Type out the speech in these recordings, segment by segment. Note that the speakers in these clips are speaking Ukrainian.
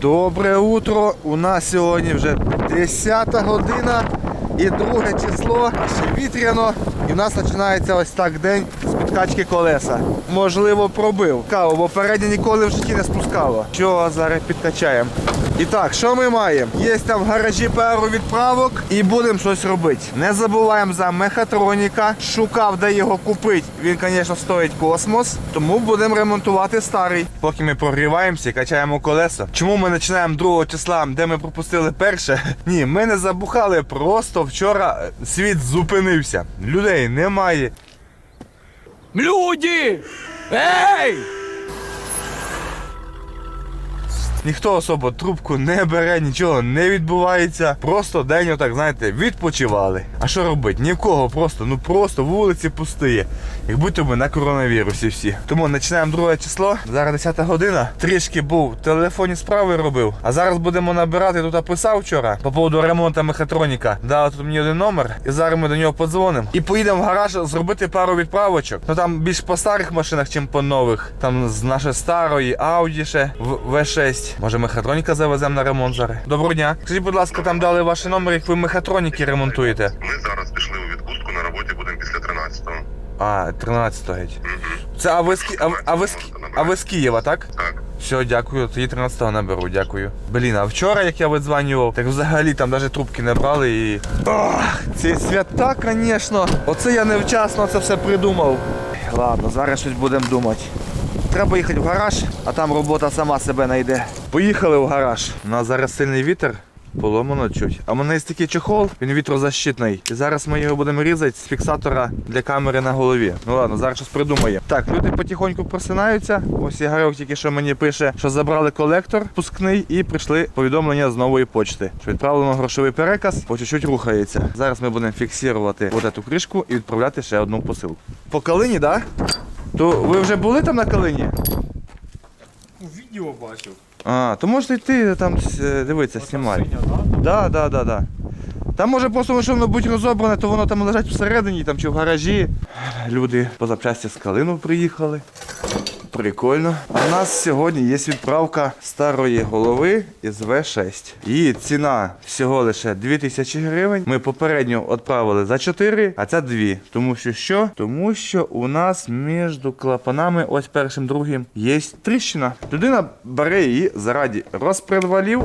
Добре утро. У нас сьогодні вже 10 година і друге число, ще вітряно. І в нас починається ось так день з підкачки колеса. Можливо, пробив каву, бо переднє ніколи в житті не спускало. Що зараз підкачаємо? І так, що ми маємо? Є там в гаражі пару відправок і будемо щось робити. Не забуваємо за мехатроніка. Шукав, де його купити. Він, звісно, стоїть космос, тому будемо ремонтувати старий. Поки ми прогріваємося і качаємо колеса. Чому ми починаємо 2 числа, де ми пропустили перше? Ні, ми не забухали. Просто вчора е, світ зупинився. Людей немає. Люди! Ей! Ніхто особо трубку не бере, нічого не відбувається. Просто день отак, знаєте, відпочивали. А що робити? Ні в кого просто, ну просто вулиці пустиє. Як будто би на коронавірусі всі. Тому починаємо друге число. Зараз 10 година. Трішки був в телефоні справи робив. А зараз будемо набирати. Тут писав вчора по поводу ремонту мехатроніка. Дали тут мені один номер. І зараз ми до нього подзвонимо. І поїдемо в гараж зробити пару відправочок. Ну там більш по старих машинах, чим по нових. Там з нашої старої Audi ще в V6. Може мехатроніка завеземо на ремонт зараз. Доброго дня. Скажіть, будь ласка, там дали ваш номер, як ви мехатроніки ремонтуєте. Ми зараз пішли у відпустку на роботі будемо після 13-го. А, 13 геть. Угу. Це а ви з Ки- а, а ви з Ки- а ви з Києва, так? Так. Все, дякую. Тоді 13-го наберу, дякую. Блін, а вчора, як я видзванював, так взагалі там навіть трубки не брали і. Ох, ці свята, звісно. Оце я невчасно це все придумав. Ладно, зараз щось будемо думати. Треба їхати в гараж, а там робота сама себе знайде. Поїхали в гараж. У нас зараз сильний вітер. Поломано чуть. А в мене є такий чохол, він вітрозащитний. І зараз ми його будемо різати з фіксатора для камери на голові. Ну ладно, зараз щось придумаємо. Так, люди потихоньку просинаються. Ось Ігорьок тільки що мені пише, що забрали колектор пускний і прийшли повідомлення з нової почти. Що відправлено грошовий переказ, по чуть-чуть рухається. Зараз ми будемо фіксувати от цю кришку і відправляти ще одну посилку. По калині, так? Да? То ви вже були там на калині? У відео бачив. А, то можете йти там е, дивитися, знімати. Да, да, да, да. Там може просто що воно будь розобране, то воно там лежать всередині там, чи в гаражі. Люди по запчасті з калину приїхали. Прикольно. А в нас сьогодні є відправка старої голови із В6. Її ціна всього лише 2000 гривень. Ми попередньо відправили за 4, а ця 2. Тому що що? Тому що у нас між клапанами, ось першим другим, є тріщина. Людина бере її заради розпредвалів.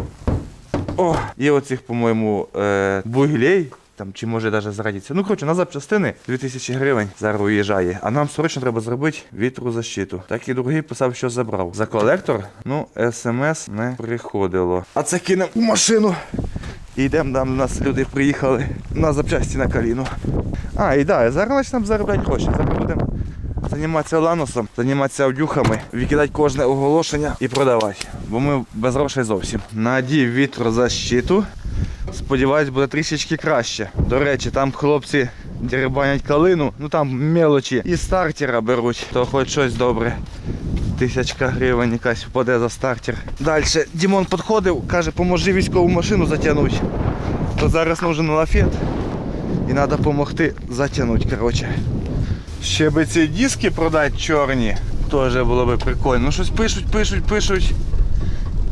О, є оцих, по-моєму, е, буглей. Там, чи може навіть зрадіться. Ну, коротше, на запчастини 2000 гривень зараз уїжджає. А нам срочно треба зробити вітрозащиту. Так і другий писав, що забрав. За колектор, ну, смс не приходило. А це кинемо в машину. Йдемо, там до нас люди приїхали на запчасті на коліну. А, і да, зараз почнемо заробляти гроші. Зараз будемо займатися ланосом, займатися аудюхами, викидати кожне оголошення і продавати. Бо ми без грошей зовсім. Надів вітрозащиту. Сподіваюсь, буде трішечки краще. До речі, там хлопці дерибанять калину, ну там мелочі. І стартера беруть, то хоч щось добре. Тисячка гривень якась впаде за стартер. Далі Дімон підходив, каже, поможи військову машину затягнути. То зараз нужен лафет. І треба допомогти затягнути, коротше. Ще би ці диски продати чорні. Теж було би прикольно. Ну щось пишуть, пишуть, пишуть.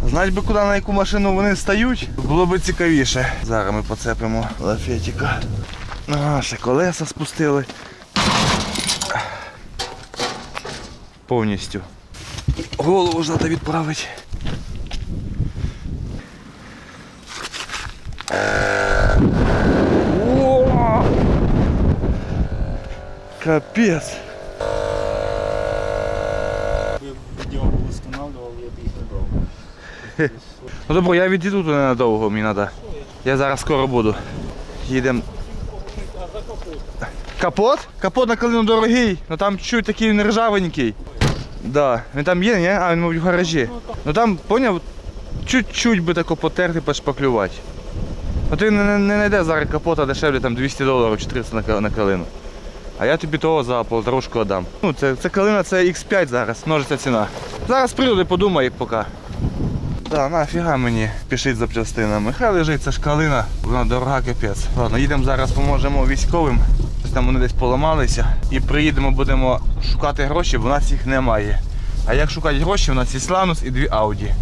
Знать би куди на яку машину вони стають, було б цікавіше. Зараз ми поцепимо лафетика. А, ще колеса спустили. Повністю. Голову ж треба відправити. О! Капець. Якби відео було встановлював, я б їх не брав. Ну добре, я відійду тут ненадовго, мені треба. Я зараз скоро буду. Їдемо. Капот? Капот на калину дорогий, ну там чуть такий він ржавенький. Да. Він там є, ні? А він мабуть, в гаражі. Ну там, поняв, чуть-чуть би тако потерти, пошпаклювати. Ну ти не, не, не знайде зараз капота дешевле там 200 доларів чи 300 на, на калину. А я тобі того за полторушку дам. Ну, це, це калина, це X5 зараз, множиться ціна. Зараз прийду і подумаю поки. Да, нафіга мені пішить запчастинами. Хай лежить, це ж калина, вона дорога капець. Ладно, їдемо зараз, поможемо військовим. Там вони десь поламалися. І приїдемо, будемо шукати гроші, бо у нас їх немає. А як шукати гроші, у нас є Ланус і дві Ауді.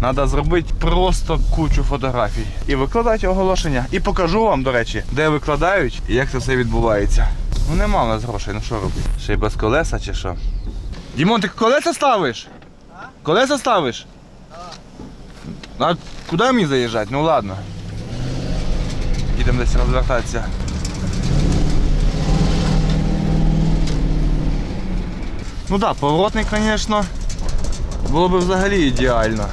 Треба зробити просто кучу фотографій і викладати оголошення. І покажу вам, до речі, де викладають і як це все відбувається. Ну нема в нас грошей, ну що робити? Ще й без колеса чи що? Дімон, ти колеса ставиш? Колеса ставиш? А куди мені заїжджати? Ну ладно. Їдемо десь розвертатися. Ну так, да, поворотник, звісно, було б взагалі ідеально.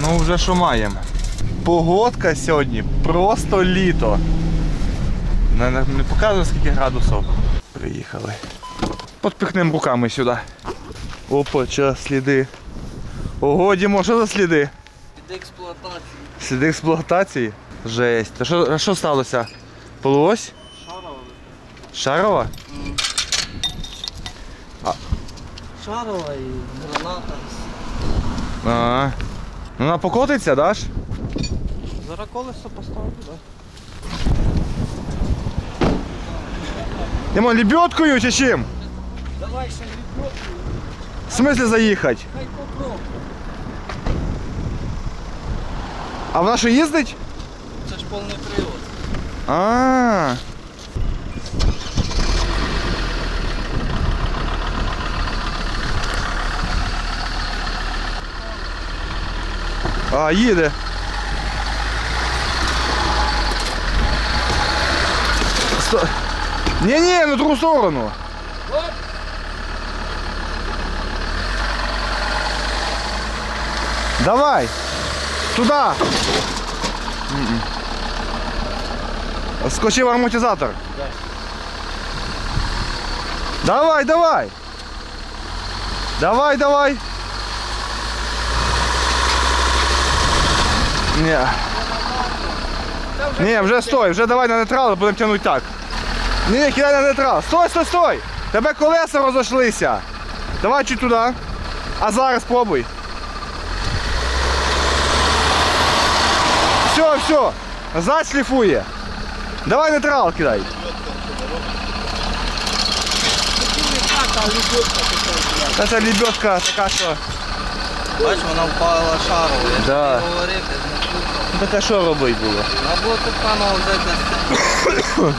Ну вже що маємо. Погодка сьогодні просто літо. Не, не показує скільки градусів. Приїхали. Подпихнемо руками сюди. Опа, час, сліди. Ого, Дімо, що за сліди? Від експлуатації Сліди експлуатації? Жесть. То що, а що сталося? Полось? Шарова. Шарова? Шарова і граната. А. Ну вона покотиться, даш? Зараз колесо поставлю, так? Димон, лебедкою чи чим? Давай ще відброску, В смислі заїхати? хай попробуй. А вона що їздить? Це ж повний привод. А. А, їде. Сто... Ні-ні, на другу сторону. Давай. Туда. Скочив амортизатор. Давай, давай. Давай, давай. Ні. Ні, вже стой, вже давай на нейтрал, будемо тягнути так. Ні, ні, кидай на нейтрал. Стой, стой, стой! Тебе колеса розійшлися. Давай чуть туди. А зараз пробуй. Все, все. Зад шліфує. Давай нейтрал кидай. Та Ця лебедка така, що. Бач, вона впала шаровою. Я ж Да. тобі говорив, ти не слухав. Така що робить було? Або тут паного взяти на стіну.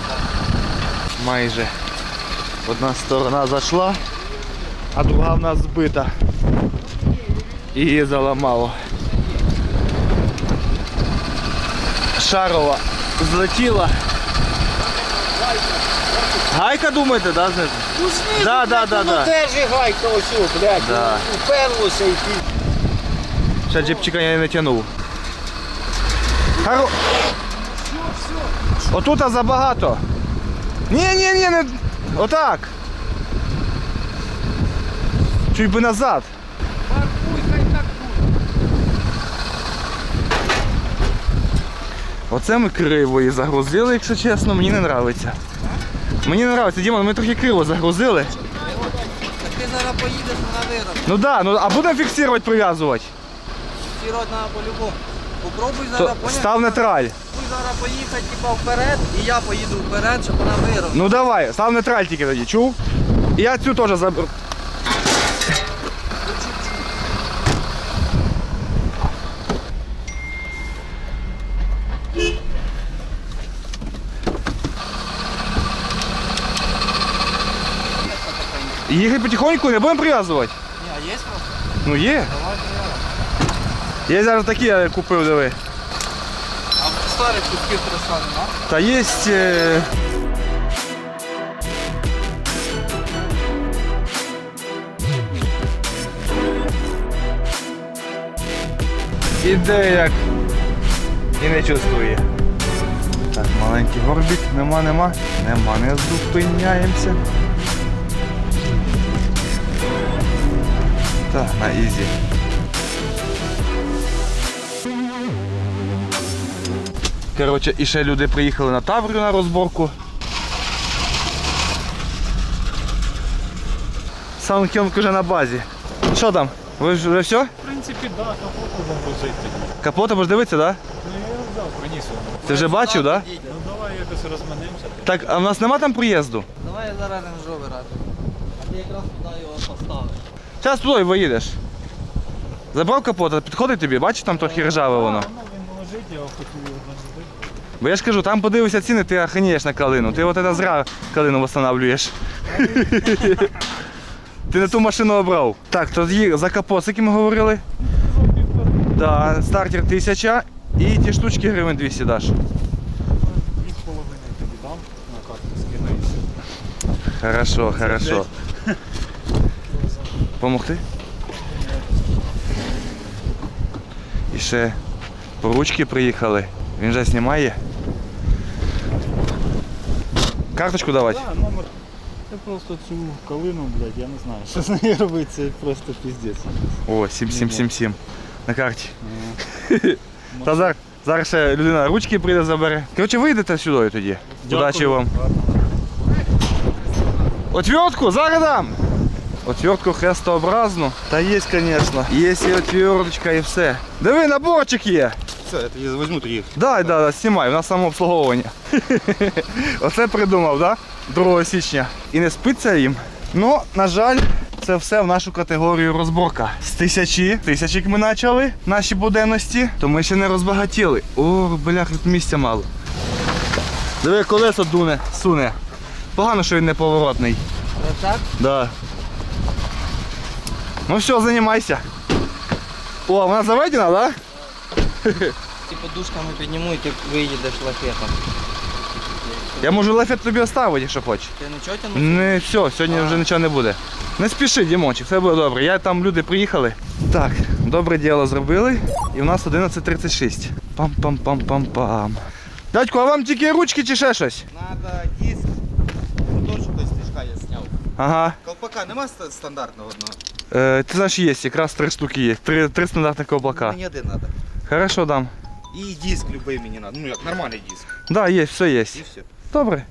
Майже. Одна сторона зайшла, а друга в нас збита. І її заламало. Шарова злетіла. Гайка думаєте, да, знизу? Ну знизу, Да, да, да, ну да. теж і гайка ось, блядь, Да. уперлося і ти. Ще джипчика я не тянув. Харо... Отут забагато. Ні, ні, ні, не. Отак. Чуть би назад. Оце ми криво її загрузили, якщо чесно, мені не подобається. Мені не подобається, Дімон, ми трохи криво загрузили. Так ти зараз поїдеш, вона виросте. Ну так, да, ну а будемо фіксувати, прив'язувати. Сірот треба по-любому. Попробуй зараз, поняв? став нейтраль. Попробуй зараз поїхати типа вперед, і я поїду вперед, щоб вона виросла. Ну давай, став нейтраль тільки тоді, чув? І я цю теж заберу. Їхай потихоньку, не будемо прив'язувати. Ні, а є просто? Ну є. Давай, давай. Я зараз такі я купив, диви. А старих кусків тряса нема? Та є. Е... Іде як і не чувствує. Так, маленький горбик, нема, нема, нема, не зупиняємося. Так, на ізі. Коротше, і ще люди приїхали на Таврію на розборку. Саундкінг вже на базі. Що там? Ви ж вже все? В принципі, да, капоту загрузити. Капота можеш дивитися, так? Да? Ну я взяв, приніс його. Ти вже бачив, так? Да? Ну давай якось розманемося. Так, а в нас нема там проїзду? Давай я зараз ренжовий ради. А ти якраз туди його поставиш. Зараз туди виїдеш. Забрав капота, підходить тобі, бачиш, там трохи ржаве воно. Ну, він лежить, я хотів його. Бо я ж кажу, там подивишся ціни, ти охренєєш на калину. Ти от це зря калину встановлюєш. Ти не ту машину обрав. Так, тоді за капот, скільки ми говорили? Да, стартер 1000 і ті штучки гривень 200 даш. Дві з половиною тобі дам на карту скину і все. Хорошо, хорошо. Помогти? І ще по ручки приїхали. Він же знімає. Карточку давати? Так, номер. Це просто цю калину, блядь, я не знаю, що з нею робити, це просто піздець. О, 7777 на карті. Та зараз, зараз ще людина ручки прийде забере. Коротше, вийдете сюди тоді. Удачі вам. Отвертку, зараз дам! Отвертку хрестообразну. Та є, звісно. Є і отверточка і все. Диви, наборчик є. Все, это я возьму тоді. Дай, да, да, знімай, у нас самообслуговування. Оце придумав, да? 2 січня. І не спиться їм. Ну, на жаль, це все в нашу категорію розборка. З тисячі, тисячок ми почали наші буденності, то ми ще не розбагатіли. О, бляха, тут місця мало. Диви, колесо дуне, суне. Погано, що він не поворотний. Так? Да. Ну все, займайся. О, вона заведена, да? Ті подушками підніму і ти виїдеш лафетом. Я можу лефет тобі оставити, якщо хочеш. Ти нічого тягнув? Не все, сьогодні вже нічого не буде. Не спіши, Дімончик, все буде добре. Я там люди приїхали. Так, добре діло зробили. І в нас 11.36. Пам-пам-пам-пам-пам. Дядько, а вам тільки ручки чи ще щось? Надо диск. Моторчик до стежка я сняв. Ага. Колпака нема ста- стандартного одного? Е, ти знаєш, є, якраз три штуки є. Три, три стандартних колпака. Мені один надо. Хорошо, дам. І диск любий мені надо. Ну як нормальний диск. Да, є, все є. І все. Добре.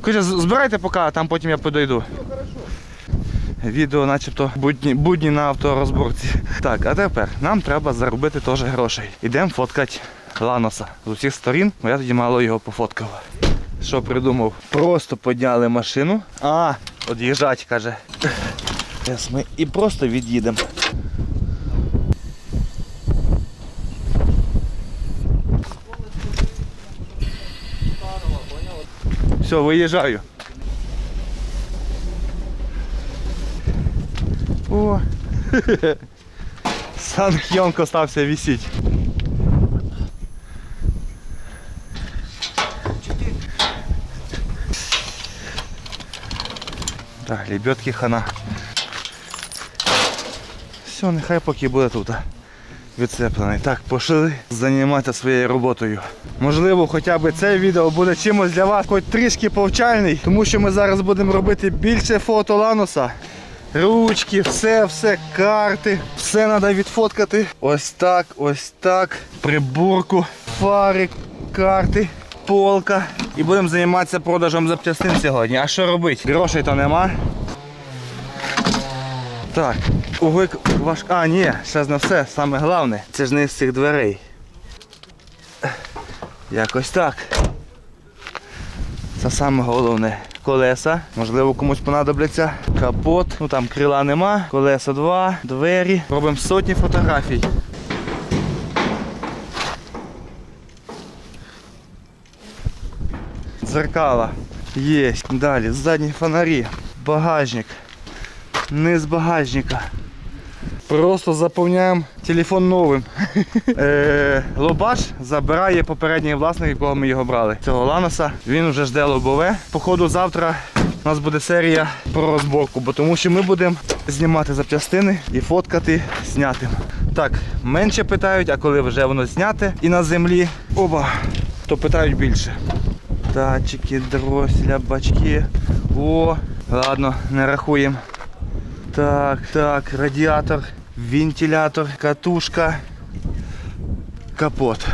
Короче, з- збирайте поки, а там потім я подойду. Відео начебто будні, будні на авторозборці. Так, а тепер нам треба заробити теж грошей. Ідемо фоткати Ланоса з усіх сторін, бо я тоді мало його пофоткав. Що придумав? Просто підняли машину. А, од'їжджать, каже. Зараз ми і просто від'їдемо. Все, виїжджаю. О! Санкьонко стався висіть. Так, лебедки хана. Все, нехай поки буде тут. Відцеплений. Так, пошли займатися своєю роботою. Можливо, хоча б це відео буде чимось для вас, хоч трішки повчальний, тому що ми зараз будемо робити більше фото Лануса. Ручки, все, все, карти, все треба відфоткати. Ось так, ось так. Приборку, фари, карти, полка. І будемо займатися продажем запчастин сьогодні. А що робити? Грошей то нема. Так, угик ваш. А, ні, ще не все. Саме головне, це ж не з цих дверей. Якось так. Це саме головне. Колеса, можливо, комусь понадобляться. Капот, ну там крила нема, колеса два, двері. Робимо сотні фотографій. Дзеркала. Є. Далі, задні фонарі, багажник, низ багажника. Просто заповняємо телефон новим. Е, Лобаш забирає попередній власник, якого ми його брали. Цього Ланоса. Він вже жде лобове. Походу завтра у нас буде серія про розборку, бо тому що ми будемо знімати запчастини і фоткати знятим. Так, менше питають, а коли вже воно зняте і на землі, оба, то питають більше. Датчики, дросля, бачки. О, ладно, не рахуємо. Так, так, радіатор, вентилятор, катушка, капот.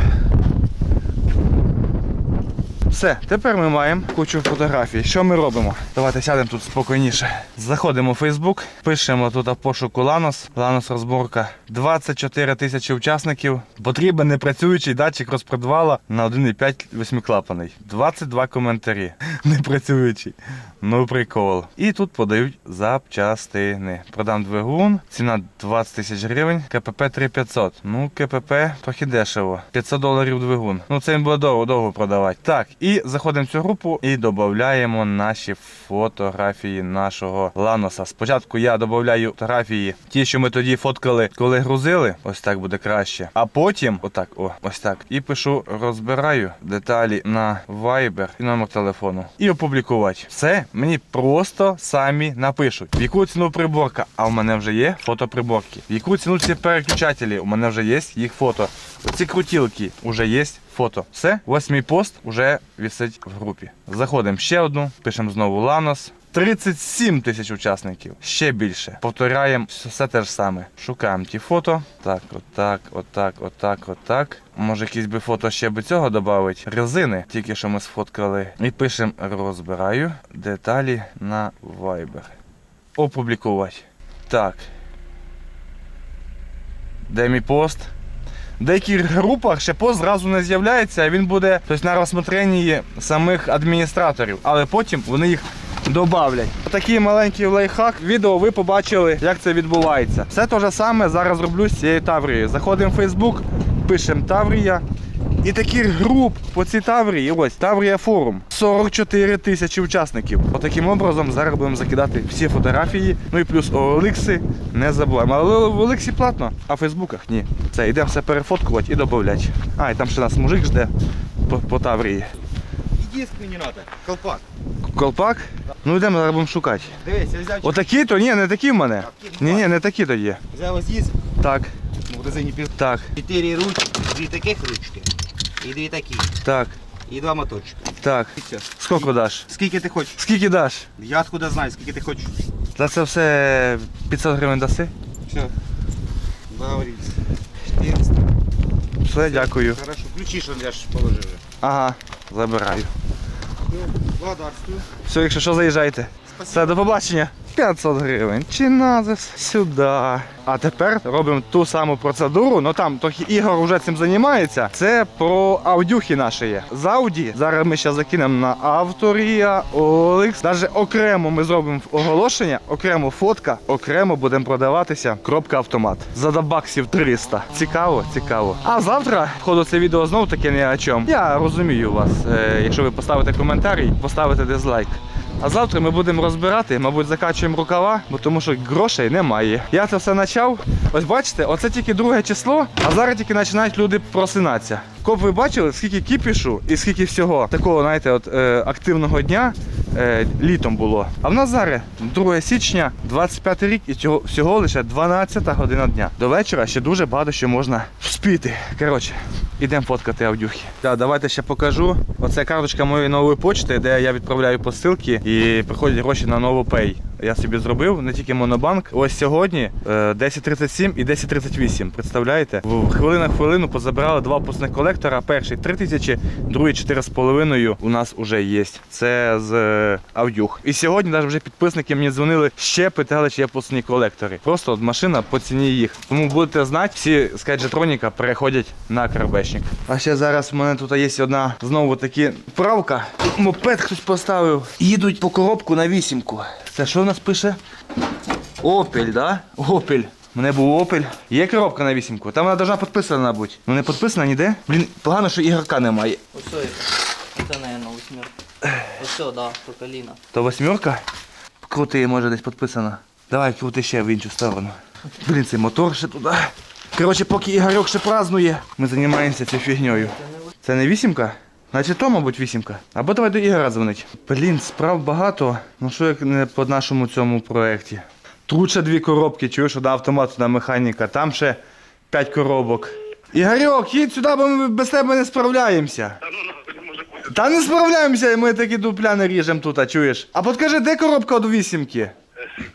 Все, тепер ми маємо кучу фотографій. Що ми робимо? Давайте сядемо тут спокійніше. Заходимо в Facebook, пишемо тут пошуку Ланос. Ланос розборка. 24 тисячі учасників. Потрібен непрацюючий датчик розпредвала на 1,5 восьмиклапаний. 22 коментарі. Непрацюючий. Ну прикол. І тут подають запчастини. Продам двигун, ціна 20 тисяч гривень, КПП 3500. Ну, КПП трохи дешево. 500 доларів двигун. Ну це їм буде довго, довго продавати. Так, і заходимо в цю групу і додаємо наші фотографії нашого ланоса. Спочатку я додаю фотографії, ті, що ми тоді фоткали, коли грузили. Ось так буде краще. А потім, отак, о, ось так. І пишу, розбираю деталі на Viber і номер телефону. І опублікувати. Все мені просто самі напишуть. В яку ціну приборка? А в мене вже є фото приборки. В яку ціну ці переключателі? У мене вже є їх фото. Оці крутілки вже є фото. Все, восьмий пост вже висить в групі. Заходимо ще одну, пишемо знову Ланос. 37 тисяч учасників. Ще більше. Повторяємо все те ж саме. Шукаємо ті фото. Так, отак, отак, отак, отак. Може якісь би фото ще би цього додати. Резини, тільки що ми сфоткали. І пишемо розбираю деталі на Viber. Опублікувати. Так. Де мій пост? В деяких групах ще пост зразу не з'являється, а він буде тобто, на розсмотренні самих адміністраторів, але потім вони їх додавлять. Такий маленький лайфхак. Відео ви побачили, як це відбувається. Все те ж саме зараз роблю з цією Таврією. Заходимо в Facebook, пишемо Таврія. І таких груп по цій Таврії, ось Таврія форум, 44 тисячі учасників. Отаким образом зараз будемо закидати всі фотографії. Ну і плюс Оликси не забуваємо. Але в Оликсі платно, а в Фейсбуках ні. Це йдемо все перефоткувати і додати. А, і там ще нас мужик жде по, по Таврії. І диск мені треба. Колпак. Колпак? Ну йдемо зараз будемо шукати. Дивись, я взяв, Отакі то? Ні, не такі в мене. Ні, ні, не такі тоді. взяв ось диск, Так, ну, в резині пів. так, Чотири ручки, дві таких ручки. І дві такі. так, І два моточки. так. І все. Скільки даш? Скільки ти хочеш? Скільки даш? Я откуда знаю, скільки ти хочеш. За це все 500 гривень даси? Все. Договорились. 400. Все, дякую. Хорошо. Ключі, що я ж положив. Ага, забираю. Благодарствую. Все, якщо що, заїжджайте. Все, до побачення. 500 гривень. Чи назис сюди. А тепер робимо ту саму процедуру. Ну там трохи Ігор вже цим займається. Це про аудюхи наші є. З Ауді. Зараз ми ще закинемо на Авторія, OLX. Навіть окремо ми зробимо оголошення, окремо фотка, окремо будемо продаватися. Кропка автомат. За до баксів 300. Цікаво, цікаво. А завтра, входу це відео знову таки ні о чому. Я розумію вас. Е, якщо ви поставите коментарі, поставите дизлайк. А завтра ми будемо розбирати, мабуть, закачуємо рукава, бо тому що грошей немає. Я це все почав. Ось бачите, оце тільки друге число, а зараз тільки починають люди просинатися. Коп ви бачили, скільки кіпішу і скільки всього такого, знаєте, от е, активного дня е, літом було. А в нас зараз 2 січня, 25 рік, і цього всього лише 12 година дня. До вечора ще дуже багато що можна вспіти. Коротше, ідемо фоткати авдюхи. Так, давайте ще покажу. Оце карточка моєї нової почти, де я відправляю посилки і приходять гроші на NovoPay. Я собі зробив не тільки монобанк. Ось сьогодні е, 10.37 і 10.38. Представляєте? В хвилина хвилину позабирали два опускних колектора. Перший 3 тисячі, другий 4,5 у нас вже є. Це з е, Авдюх. І сьогодні навіть вже підписники мені дзвонили, ще питали, чи є опускні колектори. Просто от машина по ціні їх. Тому будете знати, всі з переходять на Карбешник. А ще зараз в мене тут є одна знову таки правка. Мопед хтось поставив. Їдуть по коробку на вісімку. Це що в нас пише? Опель, да? Опель. У мене був Опель. Є коробка на вісімку. Там вона должна підписана бути. Ну не підписана ніде. Блін, погано, що ігорка немає. Ось це, наверное, восьмерка. Ось це, да, поколіна. То восьмерка? Крути, може десь підписана. Давай крути ще в іншу сторону. Блін, цей мотор ще туди. Коротше, поки Ігорьок ще празднує, ми займаємося цією фігньою. Це не вісімка? Значить то, мабуть, вісімка. Або давай до Ігора дзвонить. Блін, справ багато. Ну що як не по нашому цьому проєкті. Тут ще дві коробки, чуєш, одна автомат, одна механіка, там ще п'ять коробок. Ігорьок, їдь сюди, бо ми без тебе не справляємося. Та ну не справляємося, ми такі дупля не ріжемо тут, а чуєш? А подкажи, де коробка від вісімки? Е,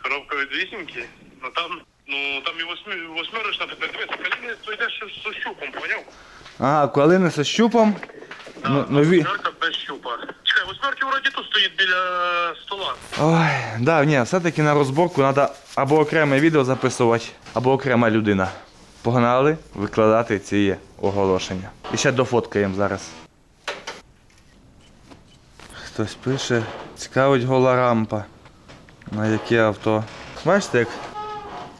Коробка від вісімки, ну там, ну там і восьми, восьмерочна, тепер дивися, коли то йде ще з щупом, поняв? Ага, коли з щупом. Ну, ну, ві... Восьмерка без щупа. Чекай, восьмерки вроді тут стоїть біля стола. Ой, да, ні, все-таки на розборку треба або окреме відео записувати, або окрема людина. Погнали викладати ці оголошення. І ще дофоткаємо зараз. Хтось пише, Цікавить гола рампа. На яке авто. Бачите, як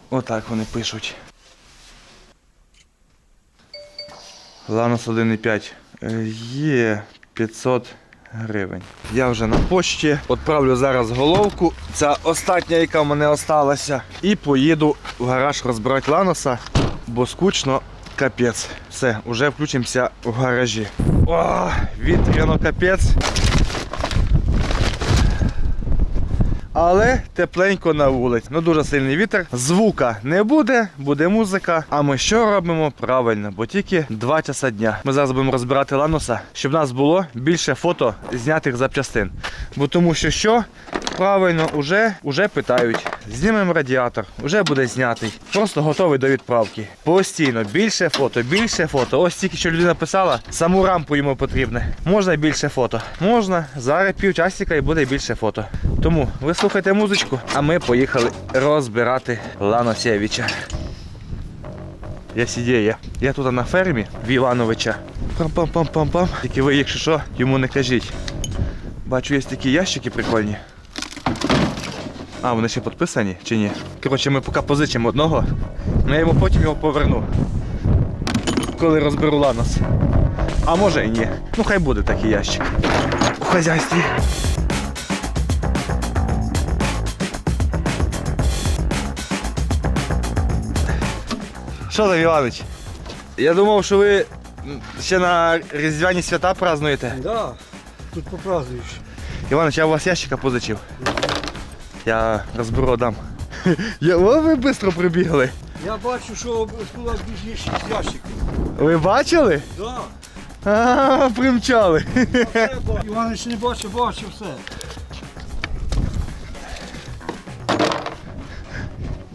отак вони пишуть. Ланос 1,5. Є 500 гривень. Я вже на пошті, Відправлю зараз головку. Це остання, яка в мене осталася. І поїду в гараж розбирати ланоса, бо скучно капець. Все, вже включимося в гаражі. О, вітряно капець. Але тепленько на вулиці. Ну дуже сильний вітер. Звука не буде, буде музика. А ми що робимо? Правильно, бо тільки 2 часа дня. Ми зараз будемо розбирати лануса, щоб в нас було більше фото знятих запчастин. Бо тому що що? Правильно, уже, уже питають. Знімемо радіатор, вже буде знятий. Просто готовий до відправки. Постійно більше фото, більше фото. Ось тільки що людина писала, саму рампу йому потрібне. Можна більше фото. Можна. Зараз півчасика і буде більше фото. Тому ви слухайте музичку, а ми поїхали розбирати Ланосєвича. Я сидіє. Я тут на фермі в Івановича. Пам-пам-пам-пам-пам. Тільки ви, якщо що, йому не кажіть. Бачу, є такі ящики прикольні. А, вони ще підписані чи ні? Коротше, ми поки позичимо одного, але я йому потім його поверну. Коли розберу ланос. А може і ні. Ну хай буде такий ящик. У хазяйстві. Що там, Іванович? Я думав, що ви ще на Різдвяні свята празднуєте. Да, тут попраздуєш. Іванович, я у вас ящика позичив. Я розберу дам. Я, о, ви швидко прибігли. Я бачу, що у нас є 6 ящиків. Ви бачили? Да. А, примчали. Іванович не бачив, бачив все.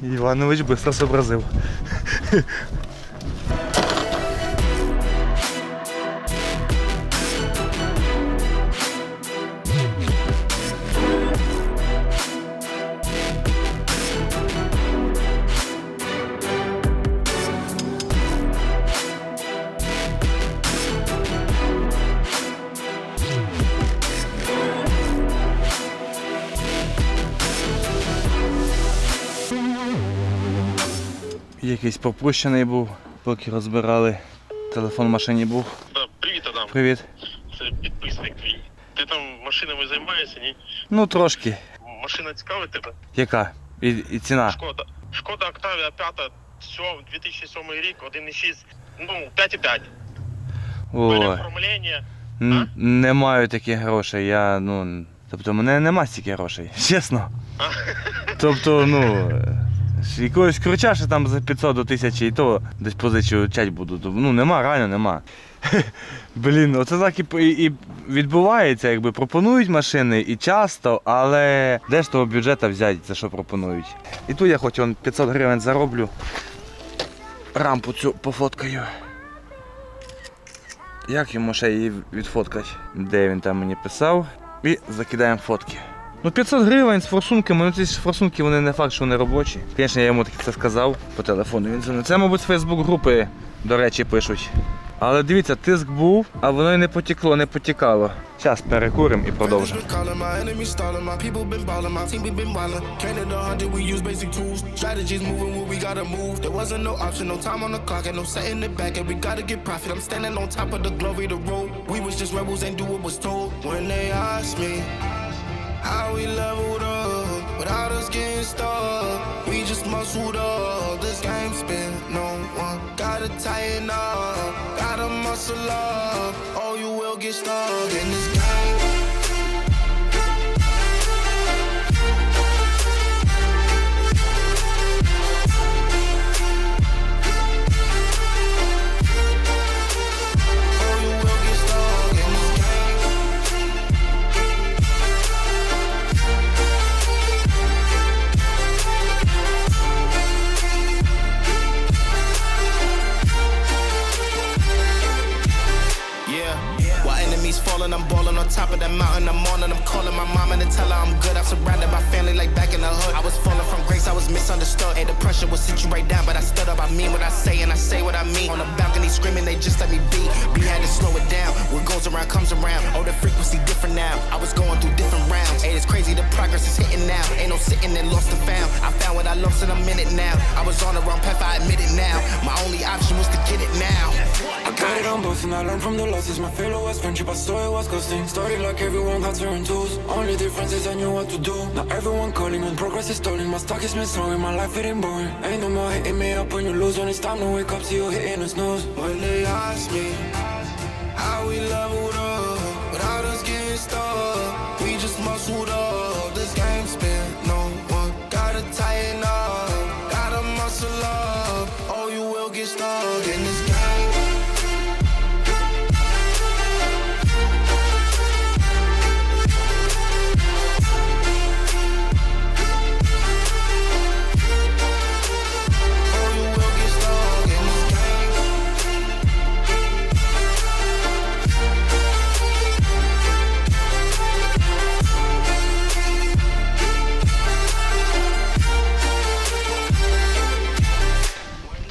Іванович швидко зобразив. Якийсь попущений був, поки розбирали. Телефон в машині був. Да, привіт, Адам. Привіт. Це підписник твій. Ти там машинами займаєшся, ні? Ну трошки. Машина цікавить тебе? Яка? І, і ціна. Шкода. Шкода Октавія 5, все, 2007 рік, 1,6, ну, 5,5. Ой. Переоформлення. Н- Не маю таких грошей. Я, ну. Тобто, мене нема стільки грошей, чесно. Тобто, ну. е, Якогось кручаша там за 500 до 1000 і то десь позичу чать буду. Ну нема, реально нема. Блін, оце так і, і, відбувається, якби пропонують машини і часто, але де ж того бюджету взяти, за що пропонують? І тут я хоч 500 гривень зароблю. Рампу цю пофоткаю. Як йому ще її відфоткати? Де він там мені писав? І закидаємо фотки. Ну 500 гривень з форсунками, ну ці ж форсунки вони не факт, що вони робочі. Звісно, я йому таки це сказав по телефону. Він дзвонив. Це, мабуть, з Фейсбук групи, до речі, пишуть. Але дивіться, тиск був, а воно і не потекло, не потікало. Зараз перекуримо і продовжимо. How we leveled up, without us getting stuck, we just muscled up. This game's been no one gotta tighten up, gotta muscle up, or you will get stuck in this game. Friendship, I saw it was costing Started like everyone got certain tools. Only difference is I knew what to do. Now everyone calling when progress is stalling. My stock is missing, my life getting boring. Ain't no more hitting me up when you lose. When it's time to wake up, see you hitting the snooze. When they ask me how we leveled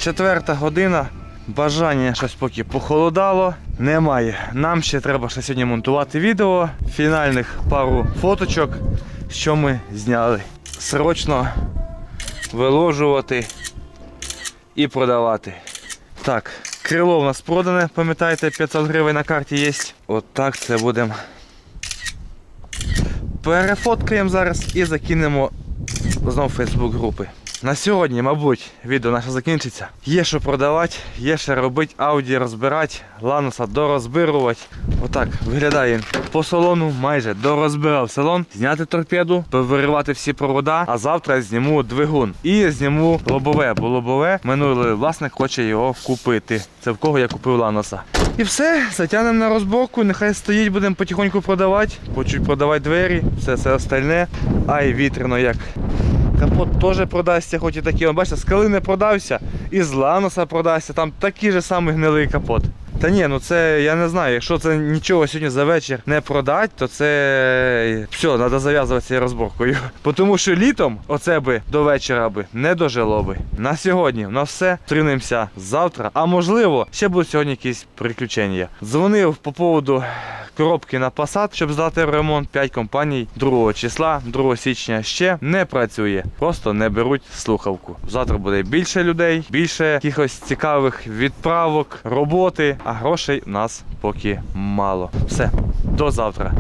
Четверта година. Бажання щось поки похолодало. Немає. Нам ще треба ще сьогодні монтувати відео. Фінальних пару фоточок, що ми зняли. Срочно виложувати і продавати. Так, крило у нас продане, пам'ятаєте, 500 гривень на карті є. От так це будемо. Перефоткаємо зараз і закинемо знову в Фейсбук групи. На сьогодні, мабуть, відео наше закінчиться. Є що продавати, є що робити, ауді розбирати, лануса дорозбирувати. Отак виглядає по салону, майже дорозбирав салон, зняти торпеду, повиривати всі провода, а завтра зніму двигун і зніму лобове, бо лобове минулий власник хоче його купити. Це в кого я купив ланоса. І все, затягнемо на розборку, нехай стоїть, будемо потихоньку продавати. Хочуть продавати двері, все це остальне. Ай, вітряно як. Капот теж продасться, хоч і такий. Бачите, з калини продався, і з ланоса продасться, там такий же самий гнилий капот. Та ні, ну це я не знаю, якщо це нічого сьогодні за вечір не продать, то це все, треба зав'язувати цією розборкою. Тому що літом оце би до вечора би не дожило би. На сьогодні на все. Тримаємося завтра. А можливо, ще будуть сьогодні якісь приключення. Дзвонив по поводу коробки на Passat, щоб здати ремонт 5 компаній 2 числа, 2 січня ще не працює. Просто не беруть слухавку. Завтра буде більше людей, більше якихось цікавих відправок, роботи, а грошей у нас поки мало. Все, до завтра.